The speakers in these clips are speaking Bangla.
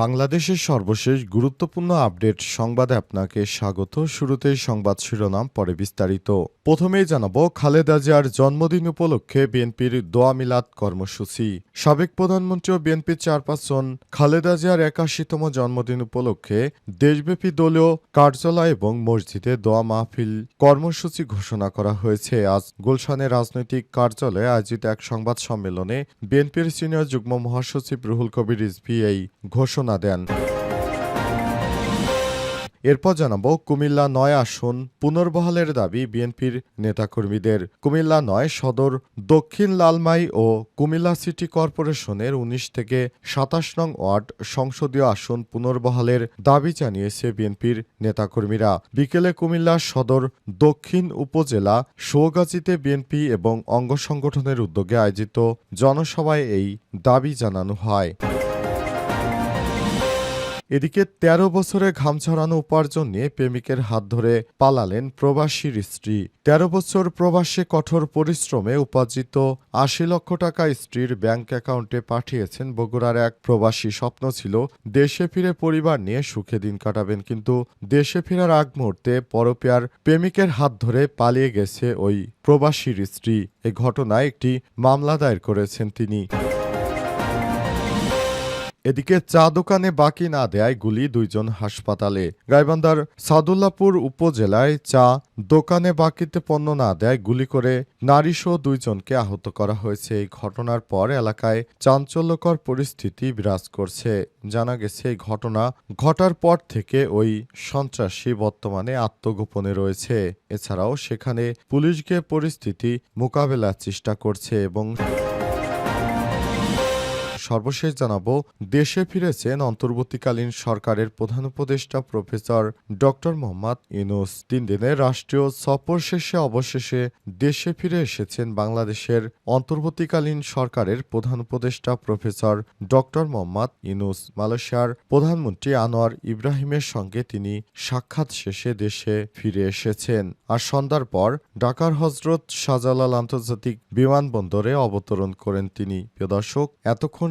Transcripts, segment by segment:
বাংলাদেশের সর্বশেষ গুরুত্বপূর্ণ আপডেট সংবাদে আপনাকে স্বাগত। শুরুতে সংবাদ শিরোনাম, পরে বিস্তারিত। প্রথমেই জানাব, খালেদা জিয়ার জন্মদিন উপলক্ষে বিএনপির দোয়া মিলাদ কর্মসূচি। সাবেক প্রধানমন্ত্রী ও বিএনপির চেয়ারপারসন খালেদা জিয়ার একাশিতম জন্মদিন উপলক্ষে দেশব্যাপী দলীয় কার্যালয় এবং মসজিদে দোয়া মাহফিল কর্মসূচি ঘোষণা করা হয়েছে। আজ গুলশানের রাজনৈতিক কার্যালয়ে আয়োজিত এক সংবাদ সম্মেলনে বিএনপির সিনিয়র যুগ্ম মহাসচিব রুহুল কবির রিজভী এই ঘোষণা দেন। এরপর জানাব, কুমিল্লা নয় আসন পুনর্বহালের দাবি বিএনপির নেতাকর্মীদের। কুমিল্লা নয় সদর দক্ষিণ লালমাই ও কুমিল্লা সিটি কর্পোরেশনের ১৯ থেকে সাতাশ নং ওয়ার্ড সংসদীয় আসন পুনর্বহালের দাবি জানিয়েছে বিএনপির নেতাকর্মীরা। বিকেলে কুমিল্লা সদর দক্ষিণ উপজেলা সৌগাজীতে বিএনপি এবং অঙ্গ সংগঠনের উদ্যোগে আয়োজিত জনসভায় এই দাবি জানানো হয়। এদিকে ১৩ বছরে ঘাম ছড়ানো উপার্জন নিয়ে প্রেমিকের হাত ধরে পালালেন প্রবাসীর স্ত্রী। ১৩ বছর প্রবাসে কঠোর পরিশ্রমে উপার্জিত আশি লক্ষ টাকা স্ত্রীর ব্যাংক অ্যাকাউন্টে পাঠিয়েছেন বগুড়ার এক প্রবাসী। স্বপ্ন ছিল দেশে ফিরে পরিবার নিয়ে সুখে দিন কাটাবেন, কিন্তু দেশে ফেরার আগ মুহূর্তে পরপিয়ার প্রেমিকের হাত ধরে পালিয়ে গেছে ওই প্রবাসীর স্ত্রী। এ ঘটনায় একটি মামলা দায়ের করেছেন তিনি। এদিকে চা দোকানে বাকি না দেয় গুলি দুইজন হাসপাতালে। গাইবান্ধার সাদুল্লাপুর উপজেলায় চা দোকানে বাকিতে পণ্য না দেয় গুলি করে নারীসহ দুইজনকে আহত করা হয়েছে। এই ঘটনার পর এলাকায় চাঞ্চল্যকর পরিস্থিতি বিরাজ করছে। জানা গেছে, এই ঘটনা ঘটার পর থেকে ওই সন্ত্রাসী বর্তমানে আত্মগোপনে রয়েছে। এছাড়াও সেখানে পুলিশকে পরিস্থিতি মোকাবেলার চেষ্টা করছে এবং সর্বশেষ জানাব, দেশে ফিরেছেন অন্তর্বর্তীকালীন সরকারের প্রধান উপদেষ্টা প্রফেসর ডক্টর মোহাম্মদ ইউনুস। তিন দিনের রাষ্ট্রীয় সফর শেষে অবশেষে দেশে ফিরে এসেছেন বাংলাদেশের অন্তর্বর্তীকালীন সরকারের প্রধান উপদেষ্টা প্রফেসর ডক্টর মোহাম্মদ ইউনুস। মালয়েশিয়ার প্রধানমন্ত্রী আনোয়ার ইব্রাহিমের সঙ্গে তিনি সাক্ষাৎ শেষে দেশে ফিরে এসেছেন। আর সন্ধ্যার পর ঢাকার হজরত শাহজালাল আন্তর্জাতিক বিমানবন্দরে অবতরণ করেন তিনি। প্রিয় দর্শক, এতক্ষণ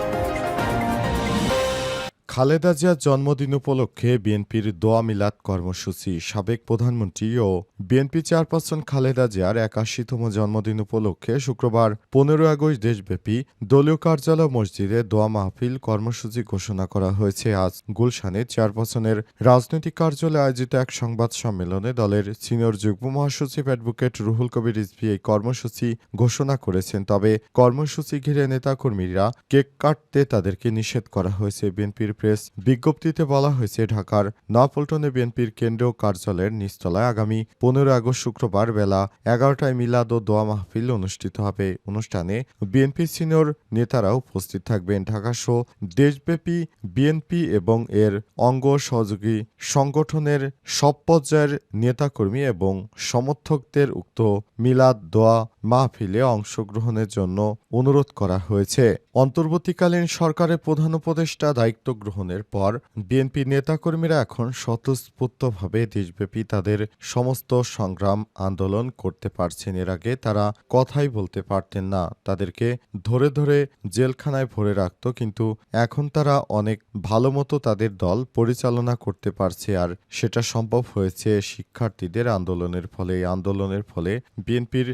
খালেদা জিয়ার জন্মদিন উপলক্ষে বিএনপির দোয়া মিলাদ কর্মসূচি সাবেক প্রধানমন্ত্রী ও বিএনপি চেয়ারপারসন খালেদা জিয়ার একাশিতম জন্মদিন উপলক্ষে শুক্রবার পনেরো আগস্ট দেশব্যাপী দলীয় কার্যালয় মসজিদে দোয়া মাহফিল কর্মসূচি ঘোষণা করা হয়েছে। আজ গুলশানে চেয়ারপারসনের রাজনৈতিক কার্যালয়ে আয়োজিত এক সংবাদ সম্মেলনে দলের সিনিয়র যুগ্ম মহাসচিব অ্যাডভোকেট রুহুল কবির রিজভী এই কর্মসূচি ঘোষণা করেছেন। তবে কর্মসূচি ঘিরে নেতাকর্মীরা কেক কাটতে তাদেরকে নিষেধ করা হয়েছে। বিএনপির প্রেস বিজ্ঞপ্তিতে বলা হয়েছে, ঢাকার নয়াপল্টনে বিএনপির কেন্দ্রীয় কার্যালয়ের নিচতলায় আগামী পনেরো আগস্ট শুক্রবার বেলা এগারোটায় মিলাদ ও দোয়া মাহফিল অনুষ্ঠিত হবে। অনুষ্ঠানে বিএনপি সিনিয়র নেতারা উপস্থিত থাকবেন। ঢাকা সহ দেশব্যাপী বিএনপি এবং এর অঙ্গ সহযোগী সংগঠনের সব পর্যায়ের নেতাকর্মী এবং সমর্থকদের উক্ত মিলাদ দোয়া মাহফিলে অংশগ্রহণের জন্য অনুরোধ করা হয়েছে। অন্তর্বর্তীকালীন সরকারের প্রধান উপদেষ্টা দায়িত্ব গ্রহণের পর বিএনপি নেতাকর্মীরা এখন স্বতঃস্ফূর্তভাবে দেশব্যাপী তাদের সমস্ত সংগ্রাম আন্দোলন করতে পারছেন। এর আগে তারা কথাই বলতে পারতেন না। তাদেরকে ধরে ধরে জেলখানায় ভরে রাখত, কিন্তু এখন তারা অনেক ভালো মতো তাদের দল পরিচালনা করতে পারছে আর সেটা সম্ভব হয়েছে শিক্ষার্থীদের আন্দোলনের ফলে। আন্দোলনের ফলে বিএনপির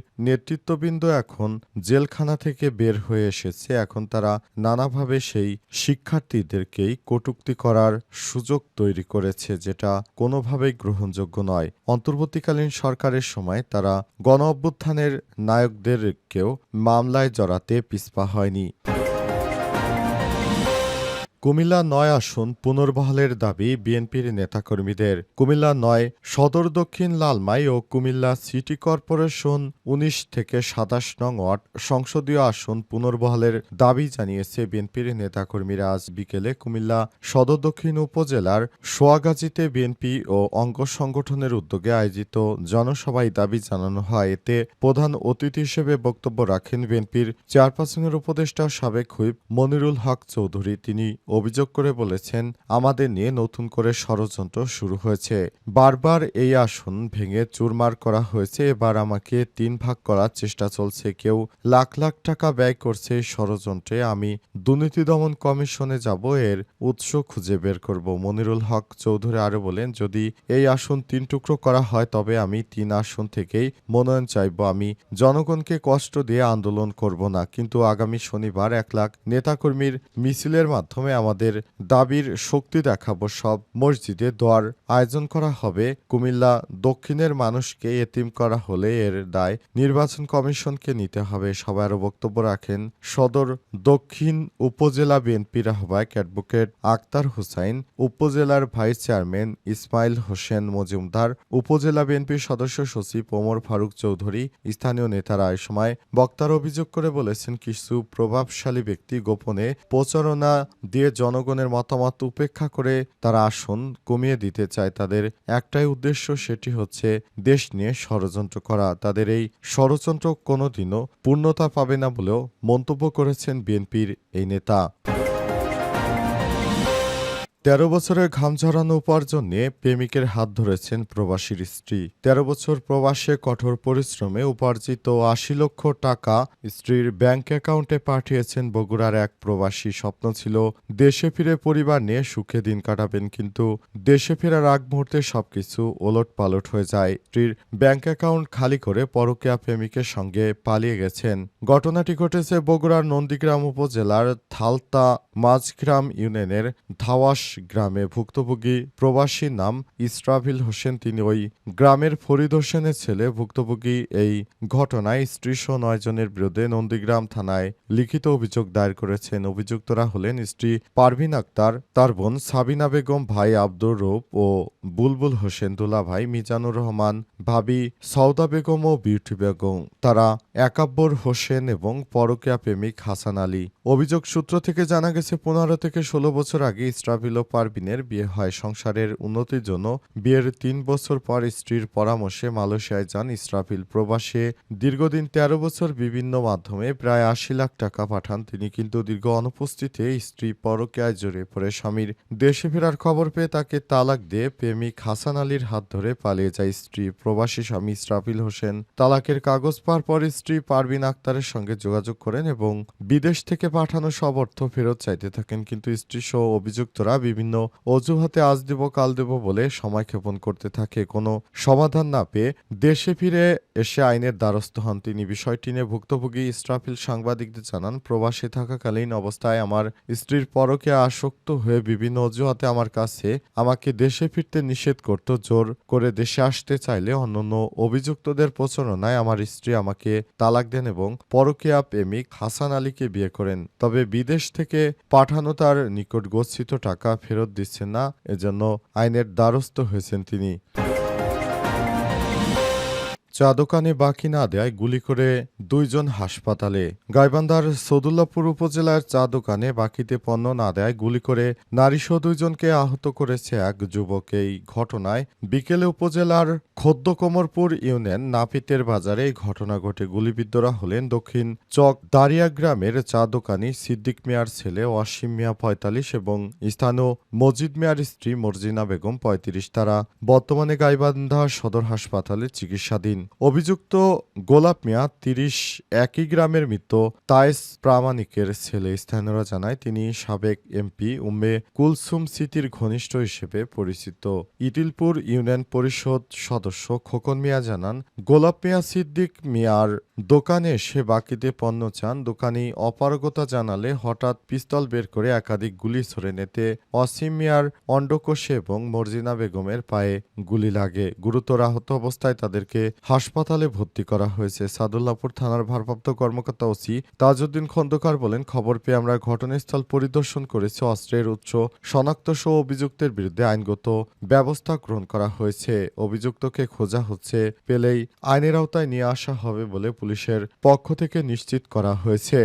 নেতৃত্ববৃন্দ এখন জেলখানা থেকে বের হয়ে এসেছে। এখন তারা নানাভাবে সেই শিক্ষার্থীদেরকেই কটুক্তি করার সুযোগ তৈরি করেছে, যেটা কোনোভাবেই গ্রহণযোগ্য নয়। অন্তর্বর্তীকালীন সরকারের সময় তারা গণ অভ্যুত্থানের নায়কদেরকেও মামলায় জড়াতে পিছপা হয়নি। কুমিল্লা নয় আসন পুনর্বহালের দাবি বিএনপির নেতাকর্মীদের। কুমিল্লা নয়, সদর দক্ষিণ লালমাই ও কুমিল্লা সিটি কর্পোরেশন উনিশ থেকে সাতাশ নং ওয়ার্ড সংসদীয় আসন পুনর্বহালের দাবি জানিয়েছে বিএনপির নেতাকর্মীরা। আজ বিকেলে কুমিল্লা সদর দক্ষিণ উপজেলার সোয়াগাজীতে বিএনপি ও অঙ্গ সংগঠনের উদ্যোগে আয়োজিত জনসভায় দাবি জানানো হয়। এতে প্রধান অতিথি হিসেবে বক্তব্য রাখেন বিএনপির চেয়ারপারসনের উপদেষ্টা সাবেক হুইপ মনিরুল হক চৌধুরী। তিনি অভিযোগ করে বলেছেন, আমাদের নিয়ে নতুন করে ষড়যন্ত্র শুরু হয়েছে। বারবার এই আসন ভেঙে চুরমার করা হয়েছে। এবার আমাকে তিন ভাগ করার চেষ্টা চলছে। কেউ লাখ লাখ টাকা ব্যয় করছে এই ষড়যন্ত্রে। আমি দুর্নীতি দমন কমিশনে যাব। এর উৎস খুঁজে বের করব। মনিরুল হক চৌধুরী আরও বলেন, যদি এই আসন তিন টুকরো করা হয়, তবে আমি তিন আসন থেকেই মনোনয়ন চাইব। আমি জনগণকে কষ্ট দিয়ে আন্দোলন করব না। কিন্তু আগামী শনিবার এক লাখ নেতাকর্মীর মিছিলের মাধ্যমে আমাদের দাবির শক্তি দেখাবো সব মসজিদে দোয়ার আয়োজন করা হবে। কুমিল্লা দক্ষিণের মানুষকে এতিম করা হলে এর দায় নির্বাচন কমিশনকে নিতে হবে। সবাই আরও বক্তব্য রাখেন, সদর দক্ষিণ উপজেলা বিএনপির আহ্বায়ক অ্যাডভোকেট আক্তার হুসাইন, উপজেলার ভাইস চেয়ারম্যান ইসমাইল হোসেন মজুমদার, উপজেলা বিএনপির সদস্য সচিব ওমর ফারুক চৌধুরী, স্থানীয় নেতারা এ সময় বক্তার অভিযোগ করে বলেছেন, কিছু প্রভাবশালী ব্যক্তি গোপনে প্রচারণা দিয়ে জনগণের মতামত উপেক্ষা করে তারা আসন কমিয়ে দিতে চায় তাদের একটাই উদ্দেশ্য সেটি হচ্ছে দেশ নিয়ে ষড়যন্ত্র করা। তাদের এই ষড়যন্ত্র কোনোদিনও পূর্ণতা পাবে না বলেও মন্তব্য করেছেন বিএনপির এই নেতা। তেরো বছরের ঘাম ঝরানো উপার্জন প্রেমিকের হাত ধরেছেন প্রবাসীর স্ত্রী। তেরো বছর প্রবাসে কঠোর পরিশ্রমে উপার্জিত আশি লক্ষ টাকা স্ত্রীর ব্যাংক অ্যাকাউন্টে পাঠিয়েছেন বগুড়ার এক প্রবাসী। স্বপ্ন ছিল দেশে ফিরে পরিবার নিয়ে সুখে দিন কাটাবেন, কিন্তু দেশে ফেরার আগ মুহূর্তে সবকিছু ওলট পালট হয়ে যায়। স্ত্রীর ব্যাংক অ্যাকাউন্ট খালি করে পরকীয়া প্রেমিকের সঙ্গে পালিয়ে গেছেন। ঘটনাটি ঘটেছে বগুড়ার নন্দীগ্রাম উপজেলার থালতা মাঝগ্রাম ইউনিয়নের ধাওয়াস গ্রামে ভুক্তভোগী প্রবাসী নাম ইসরাফিল হোসেন। তিনি ওই গ্রামের ফরিদ হোসেনের ছেলে। ভুক্তভোগী এই ঘটনায় স্ত্রী স্ত্রীসহ নয় জনের বিরুদ্ধে নন্দীগ্রাম থানায় লিখিত অভিযোগ দায়ের করেছেন। অভিযুক্তরা হলেন স্ত্রী পারভিন আক্তার, তার বোন সাবিনা বেগম, ভাই আব্দুর রৌফ ও বুলবুল হোসেন দুলা ভাই মিজানুর রহমান, ভাবি সৌদা বেগম ও বিউটি বেগম। তারা একাব্বর হোসেন এবং পরকীয়া প্রেমিক হাসান আলী। অভিযোগ সূত্র থেকে জানা গেছে, পনেরো থেকে ষোলো বছর আগে ইসরাফিল ও পারভিনের বিয়ে হয়। সংসারের উন্নতির জন্য বিয়ের তিন বছর পর স্ত্রীর পরামর্শে মালয়েশিয়ায় যান ইসরাফিল প্রবাসে। দীর্ঘদিন তেরো বছর বিভিন্ন মাধ্যমে প্রায় আশি লাখ টাকা পাঠান তিনি, কিন্তু দীর্ঘ অনুপস্থিতিতে স্ত্রী পরকীয়ায় জড়িয়ে পড়ে স্বামীর। দেশে ফেরার খবর পেয়ে তাকে তালাক দিয়ে প্রেমিক হাসান আলীর হাত ধরে পালিয়ে যায় স্ত্রী প্রবাসী স্বামী ইসরাফিল হোসেন। তালাকের কাগজ পাওয়ার পর স্ত্রী পারভিন আক্তারের সঙ্গে যোগাযোগ করেন এবং বিদেশ থেকে পাঠানো সব অর্থ ফেরত চাইতে থাকেন। কিন্তু স্ত্রী সহ অভিযুক্তরা বিভিন্ন অজুহাতে আজ দেব, কাল দেব বলে সময় ক্ষেপণ করতে থাকে। কোনো সমাধান না পেয়ে দেশে ফিরে এসে আইনের দ্বারস্থ হন তিনি। বিষয়টি নিয়ে ভুক্তভোগী ইসরাফিল সাংবাদিকদের জানান, প্রবাসে থাকাকালীন অবস্থায় আমার স্ত্রীর পরকে আসক্ত হয়ে বিভিন্ন অজুহাতে আমার কাছে আমাকে দেশে ফিরতে নিষেধ করত। জোর করে দেশে আসতে চাইলে অন্যান্য অভিযুক্তদের প্রচারণায় আমার স্ত্রী আমাকে তালাক দেন এবং পরকীয়া প্রেমিক হাসান আলীকে বিয়ে করেন। তবে বিদেশ থেকে পাঠানো তার নিকট গচ্ছিত টাকা ফেরত দিচ্ছেন না, এজন্য আইনের দ্বারস্থ হয়েছেন তিনি। চা দোকানে বাকি না দেয় গুলি করে দুইজন হাসপাতালে। গাইবান্ধার সদুল্লাপুর উপজেলার চা দোকানে বাকিতে পণ্য না দেয় গুলি করে নারীসহ দুইজনকে আহত করেছে এক যুবক। এই ঘটনায় বিকেলে উপজেলার খদ্দকমরপুর ইউনিয়ন নাপিতের বাজারে এই ঘটনা ঘটে। গুলিবিদ্ধরা হলেন দক্ষিণ চক দারিয়া গ্রামের চা দোকানি সিদ্দিক মিয়ার ছেলে ওয়াসিম মিয়া পঁয়তাল্লিশ এবং স্থানীয় মজিদ মিয়ার স্ত্রী মর্জিনা বেগম পঁয়ত্রিশ। তারা বর্তমানে গাইবান্ধা সদর হাসপাতালে চিকিৎসাধীন। অভিযুক্ত গোলাপ মিয়া তিরিশ একই গ্রামের মৃত তাইস প্রামাণিকের ছেলে। স্থানীয়রা জানায়, তিনি সাবেক এমপি উম্মে কুলসুম সিটির ঘনিষ্ঠ হিসেবে পরিচিত। ইটিলপুর ইউনিয়ন পরিষদ সদস্য খোকন মিয়া জানান, গোলাপ মিয়া সিদ্দিক মিয়ার দোকানে এসে বাকিতে পণ্য চান, দোকানি অপারগতা জানালে হঠাৎ পিস্তল বের করে একাধিক গুলি ছড়ে নেতে অসীম মিয়ার অন্ডকোষে এবং মর্জিনা বেগমের পায়ে গুলি লাগে। গুরুতর আহত অবস্থায় তাদেরকে হাসপাতালে ভর্তি করা হয়েছে। সাদুল্লাপুর থানার ভারপ্রাপ্ত কর্মকর্তা ওসি তাজউদ্দিন খন্দকার বলেন, খবর পেয়ে আমরা ঘটনাস্থল পরিদর্শন করেছি। অস্ত্রের উৎস, শনাক্ত সহ অভিযুক্তের বিরুদ্ধে আইনগত ব্যবস্থা গ্রহণ করা হয়েছে। অভিযুক্তকে খোঁজা হচ্ছে, পেলেই আইনের আওতায় নিয়ে আসা হবে বলে পুলিশের পক্ষ থেকে নিশ্চিত করা হয়েছে।